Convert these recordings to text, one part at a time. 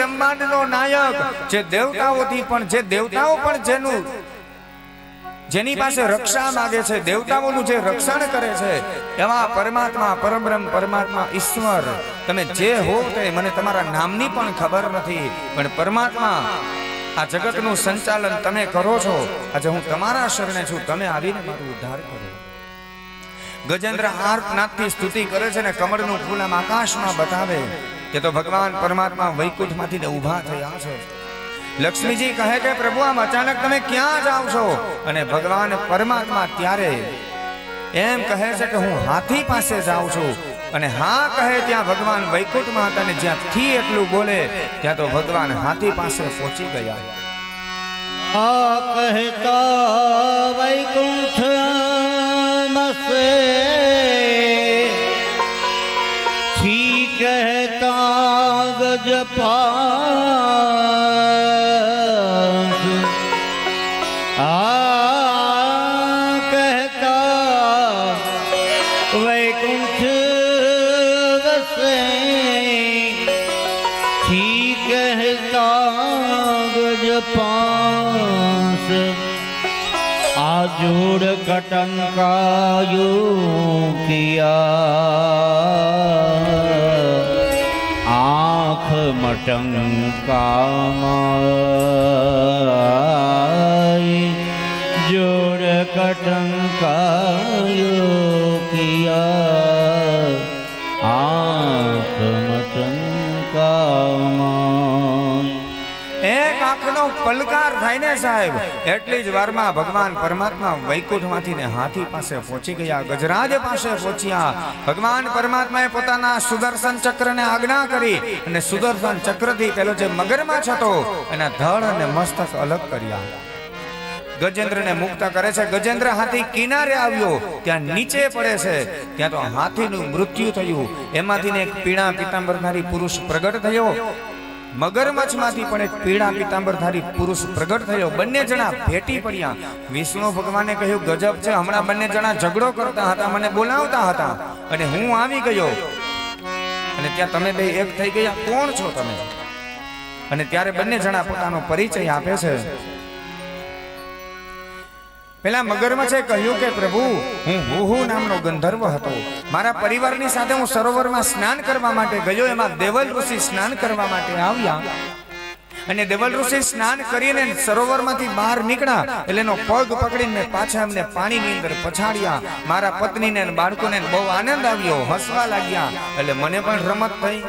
બ્રહ્માંડનો નાયક, જે દેવતાઓથી પણ, જે દેવતાઓ પણ જેનું, જેની પાસે રક્ષા માગે છે, દેવતાઓનું જે રક્ષણ કરે છે, એવા પરમાત્મા પરમબ્રહ્મ પરમાત્મા ઈશ્વર. તમે જે હો તે મને તમારા નામની પણ ખબર નથી, પણ પરમાત્મા, આ જગતનું સંચાલન તમે કરો છો. આજે હું તમારા શરણે છું. તમે આવીને મારો ઉદ્ધાર કરો. ગજેન્દ્ર આર્તનાથથી સ્તુતિ કરે છે ને કમળનું ફૂલ આમ આકાશમાં બતાવે. કે તો ભગવાન પરમાત્મા વૈકુંઠમાંથી ઊભા થયા છે. લક્ષ્મીજી કહે કે, પ્રભુ, આમ અચાનક તમે ક્યાં જાવ છો? અને ભગવાન પરમાત્મા ત્યારે એમ કહે છે કે, હું હાથી પાસે જાઉં છું. અને હા કહે ત્યાં ભગવાન વૈકુંઠમાં હતા અને જ્યાં થી એટલું બોલે, ત્યાં તો ભગવાન હાથી પાસે પહોંચી ગયા. આ કહેતા વૈકુંઠ મસે છી કહેતા ગજપાસ આ કહેતા વૈકુંઠ વસે. છી કહેતા ગજપાસ આ જોડ કટંકાયું કિયા. આંખ મટંકામાઈ પલકાર થાય ને સાહેબ. એટલી જ વારમાં ભગવાન પરમાત્મા વૈકુંઠમાંથી ને હાથી પાસે પહોંચી ગયા. ગજરાજ પાસે પહોંચ્યા. ભગવાન પરમાત્માએ પોતાના સુદર્શન ચક્રને આજ્ઞા કરી અને સુદર્શન ચક્રથી પેલો જે મગરમાછ હતો, એના ધડ અને મસ્તક અલગ કર્યા. ગજેન્દ્રને મુક્ત કરે છે. ગજેન્દ્ર હાથી કિનારે આવ્યો. ત્યાં નીચે પડે છે. ત્યાં તો હાથીનું મૃત્યુ થયું. એમાંથી એક પીણા પીતાંબરધારી પુરુષ પ્રગટ થયો. મગરમચ્છમાંથી પણ એક પીળા પીતાંબરધારી પુરુષ પ્રગટ થયો. બંને જણા ભેટી પડ્યા. વિષ્ણુ ભગવાને કહ્યું, ગજબ છે, હમણાં બંને જણા ઝઘડો કરતા હતા, મને બોલાવતા હતા. અને હું આવી ગયો. અને ત્યાં તમે બે એક થઈ ગયા. કોણ છો તમે? અને ત્યારે બંને જણા પોતાનો પરિચય આપે છે. પેલા મગરમચ્છે કહ્યું કે, પ્રભુ, હું હુહુ નામનો ગંધર્વ હતો. મારા પરિવારની સાથે હું સરોવરમાં સ્નાન કરવા માટે ગયો, એમાં દેવલ ઋષિ સ્નાન કરવા માટે આવ્યા. અને દેવલ ઋષિ સ્નાન કરીને સરોવરમાંથી બહાર નીકળ્યા. એટલે એનો પગ પકડીને પાછા એમને પાણીની અંદર પછાડ્યા. મારા પત્નીને બાળકોને બહુ આનંદ આવ્યો, હસવા લાગ્યા. એટલે મને પણ રમત થઈ.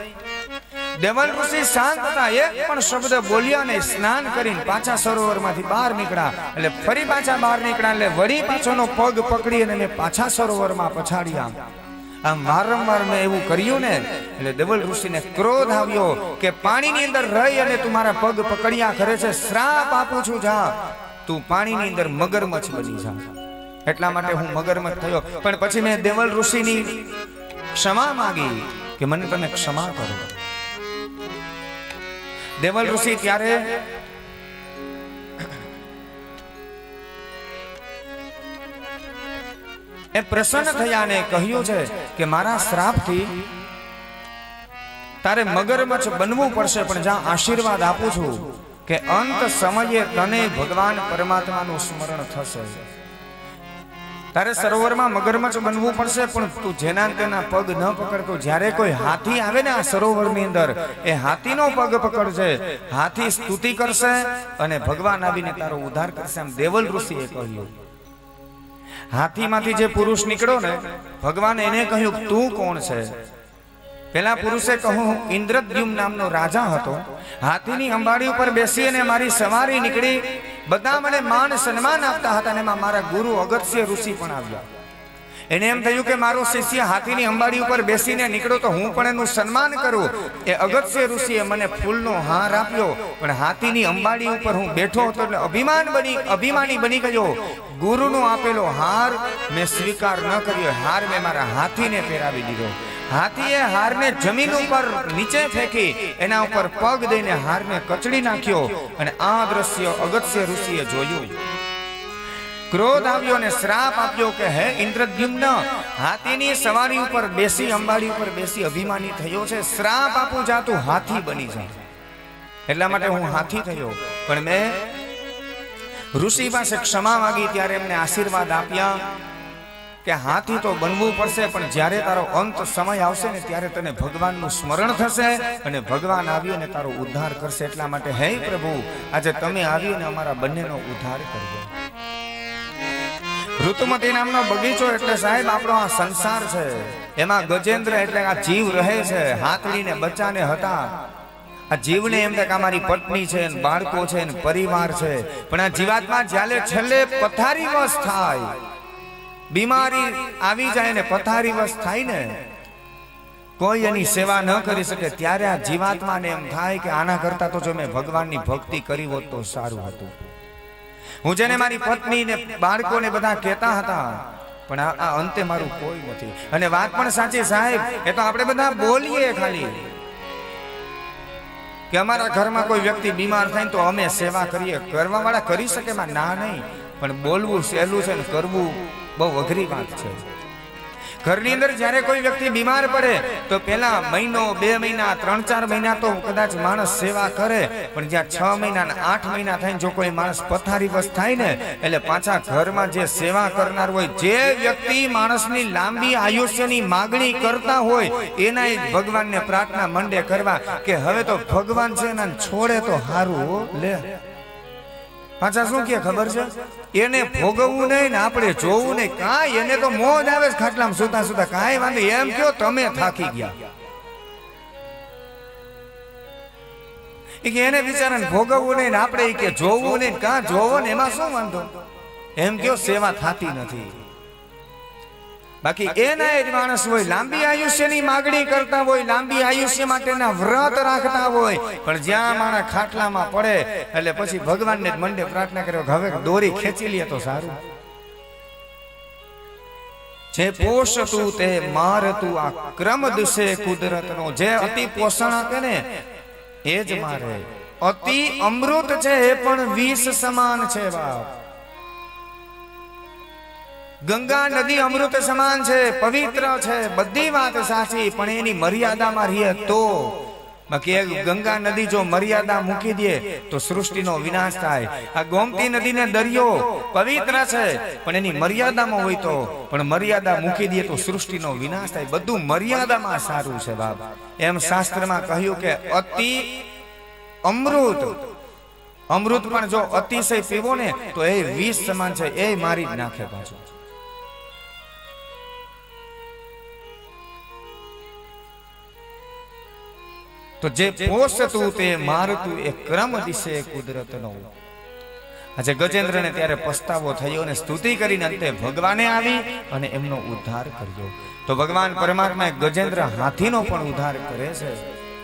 દેવલ ઋષિ શાંત હતા એક પણ શબ્દ બોલ્યા ને સ્નાન કરીને પાછા સરોવરમાંથી બહાર નીકળ્યા. એટલે ફરી પાછા બહાર નીકળ્યા, એટલે વળી પાછોનો પગ પકડી અને પાછા સરોવરમાં પછાડ્યા. આમ વારંવાર મેં એવું કર્યું ને, એટલે દેવલ ઋષિને ક્રોધ આવ્યો કે પાણીની અંદર રહી અને તું મારા પગ પકડ્યા કરે છે, શ્રાપ આપું છું, જા. તું પાણીની અંદર મગરમચ્છ બની જા. એટલા માટે હું મગરમચ્છ થયો. પણ પછી મેં દેવલ ઋષિની ક્ષમા માગી કે મને તમે ક્ષમા કરો. દેવલ ઋષિ ત્યારે એ પ્રસન્ન થયા ને કહ્યું છે કે મારા શ્રાપથી તારે મગરમચ્છ બનવું પડશે પણ જ્યાં આશીર્વાદ આપું છું કે અંત સમયે તને ભગવાન પરમાત્માનું સ્મરણ થશે. તારે સરોવરમાં મગરમચ્છ બનવું પડશે, પણ તું જેના તેના પગ ન પકડતો જ્યારે કોઈ હાથી આવે ને આ સરોવરની અંદર, એ હાથીનો પગ પકડશે. હાથી સ્તુતિ કરશે અને ભગવાન આવીને તારો ઉદ્ધાર કરશે એમ દેવલ ઋષિએ કહ્યું. હાથીમાંથી જે પુરુષ નીકળ્યો ને, ભગવાન એને કહ્યું, તું કોણ છે? પેલા પુરુષે કહું ઇન્દ્રદ્યુમ નામનો રાજા હતો. હાથીની અંબાડી ઉપર બેસી અને મારી સવારી નીકળી બધા મને માન સન્માન આપતા હતા અને એમાં મારા ગુરુ અગત્ય ઋષિ પણ આવ્યા. એને એમ થયું કે મારો શિષ્ય હાથીની અંબાડી ઉપર બેસીને નીકળ્યો તો હું પણ એનું સન્માન કરું. એ અગત્ય ઋષિએ મને ફૂલનો હાર આપ્યો, પણ હાથીની અંબાડી ઉપર હું બેઠો હતો એટલે અભિમાન બની, અભિમાની બની ગયો. ગુરુનો આપેલો હાર મેં સ્વીકાર ન કર્યો, હાર મેં મારા હાથીને પહેરાવી દીધો. હાથીએ હારને જમીન ઉપર નીચે ફેંકી, એના ઉપર પગ દઈને હારને કચડી નાખ્યો અને આ દ્રશ્ય અગત્ય ઋષિએ જોયું. ક્રોધ આવ્યો અને શ્રાપ આપ્યો કે, હે ઇન્દ્રદ્યુમ્ન, હાથીની સવારી ઉપર બેસી, અંબાડી ઉપર બેસી અભિમાની થયો છે. શ્રાપ આપું જા, તું હાથી બની જા. એટલા માટે હું હાથી થયો. પણ મેં ઋષિ પાસે ક્ષમા માંગી, ત્યારે એમને આશીર્વાદ આપ્યા. કે હાથી તો બનવું પડશે, પણ જ્યારે તારો અંત સમય આવશે ને ત્યારે તને ભગવાનનું સ્મરણ થશે અને ભગવાન આવી અને તારો ઉદ્ધાર કરશે. એટલા માટે, હે પ્રભુ, આજે તમે આવી અને અમારા બંનેનો ઉદ્ધાર કરજો. ઋતુમતી નામનો બગીચો એટલે સાહેબ આપણો આ સંસાર છે. એમાં ગજેન્દ્ર એટલે આ જીવ રહે છે હાથડી ને બચ્ચાને હતા. આ જીવને એમ કે અમારી પત્ની છે ને બાળકો છે ને પરિવાર છે. પણ આ જીવાત્મા જ્યારે છેલ્લે પથારી વશ થાય બીમારી આવી જાય ને, પથારી વસ થાય ને, કોઈ એની સેવા ન કરી શકે, ત્યારે આ જીવાત્માને એમ થાય કે આના કરતા તો જો મેં ભગવાનની ભક્તિ કરી હોત તો સારું હતું. હું જેને મારી પત્ની ને બાળકોને બધા કહેતા હતા, પણ આ અંતે મારું કોઈ નથી. અને વાત પણ સાચી સાહેબ, એ તો આપણે બધા બોલીએ ખાલી. કે અમારા ઘરમાં કોઈ વ્યક્તિ બીમાર થાય તો અમે સેવા કરીએ, કરવા વાળા કરી શકે માં ના નહીં. પણ બોલવું સહેલું છે ને કરવું બહુ અઘરી વાત છે. ઘરની અંદર જ્યારે કોઈ વ્યક્તિ બીમાર પડે તો પેલા મહિનો બે મહિના ત્રણ ચાર મહિના તો કદાચ માણસ સેવા કરે પણ જ્યાં છ મહિના ને આઠ મહિના થાય જો કોઈ માણસ પથારી વસ થાય ને એટલે પાછા ઘરમાં જે સેવા કરનાર હોય જે વ્યક્તિ માણસની લાંબી આયુષ્યની માગણી કરતા હોય એના જ ભગવાનને પ્રાર્થના મંડે કરવા કે હવે તો ભગવાન છે ને છોડે તો હો, લે. પાછા શું કે ખબર છે? એને ભોગવવું નહીં ને આપણે જોવું નહીં. કાંઈ એને તો મોજ આવે છે ખાટલામાં સુતા સુતા. કાંઈ વાંધો એમ કયો તમે થાકી ગયા. કે એને બિચારાને ભોગવવું નહીં ને આપણે કે જોવું નહીં કાં જોવો ને એમાં શું વાંધો? એમ કયો સેવા થાતી નથી. બાકી એના એ જ માણસ હોય લાંબી આયુષ્યની માગણી કરતા હોય લાંબી આયુષ્ય માટેના વ્રત રાખતા હોય. પણ જ્યાં માણસ ખાટલામાં પડે એટલે પછી ભગવાનને જ મંડે પ્રાર્થના કર્યો હવે દોરી ખેંચી લે તો સારું. જે પોષતું તે મારતું આ ક્રમ દિશે કુદરતનો. જે અતિ પોષણ આપે ને એ જ મારે. અતિ અમૃત છે એ પણ વિષ સમાન છે. બાપ. ગંગા નદી અમૃત સમાન છે, પવિત્ર છે, બધી વાત સાચી, પણ એની મર્યાદામાં રહીએ તો? બાકી ગંગા નદી જો મર્યાદા મૂકી દે, તો સૃષ્ટિનો વિનાશ થાય. આ ગોમતી નદીને દરિયો પવિત્ર છે, પણ એની મર્યાદામાં હોય તો? પણ મર્યાદા મૂકી દે તો સૃષ્ટિનો વિનાશ થાય. બધું મર્યાદામાં સારું છે બાપ. એમ શાસ્ત્રમાં કહ્યું કે અતિ અમૃત અમૃત પણ જો અતિશય પીવો ને, તો એ વિષ સમાન છે. એ મારી જ નાખે પાછું. તો જે પોષતું તે મારતું એ ક્રમ દિશે કુદરતનો આજે ગજેન્દ્રને ત્યારે પસ્તાવો થયો અને સ્તુતિ કરીને અંતે ભગવાને આવી અને એમનો ઉદ્ધાર કર્યો. તો ભગવાન પરમાત્મા ગજેન્દ્ર હાથીનો પણ ઉદ્ધાર કરે છે.